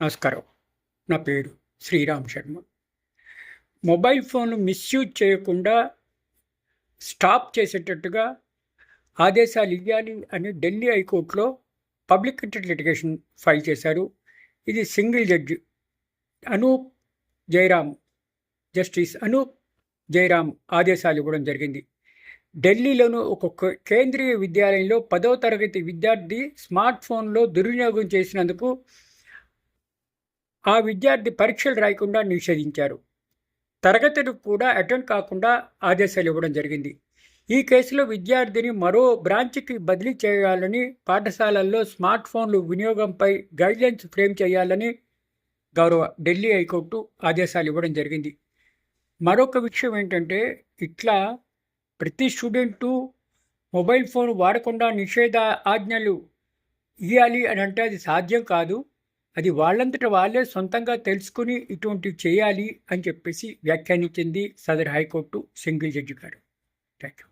నమస్కారం. నా పేరు Sriram Sharma. Mobile phone misuse చేయకుండా స్టాప్ చేసేటట్టుగా ఆదేశాలు ఇవ్వాలి అని ఢిల్లీ హైకోర్టులో పబ్లిక్ ఇంటర్ లిటిగేషన్ ఫైల్ చేశారు. ఇది single judge Anup Jayaram justice Anup Jayaram ఆదేశాలు ఇవ్వడం జరిగింది. ఢిల్లీలోని ఒక కేంద్రీయ విద్యాలయంలో పదో తరగతి విద్యార్థి స్మార్ట్ ఫోన్లో దుర్వినియోగం చేసినందుకు ఆ విద్యార్థి పరీక్షలు రాయకుండా నిషేధించారు. తరగతులు కూడా అటెండ్ కాకుండా ఆదేశాలు ఇవ్వడం జరిగింది. ఈ కేసులో విద్యార్థిని మరో బ్రాంచ్కి బదిలీ చేయాలని పాఠశాలల్లో స్మార్ట్ ఫోన్లు వినియోగంపై గైడ్లైన్స్ ఫ్రేమ్ చేయాలని గౌరవ ఢిల్లీ హైకోర్టు ఆదేశాలు ఇవ్వడం జరిగింది. మరొక విషయం ఏంటంటే ఇట్లా ప్రతి స్టూడెంటు మొబైల్ ఫోన్ వాడకుండా నిషేధ ఆజ్ఞలు ఇవ్వాలి అని అంటే అది సాధ్యం కాదు. అది వాళ్ళంతట వాళ్ళే సొంతంగా తెలుసుకుని ఇటువంటివి చేయాలి అని చెప్పేసి వ్యాఖ్యానించింది సదర్ హైకోర్టు సింగిల్ జడ్జి గారు. Thank you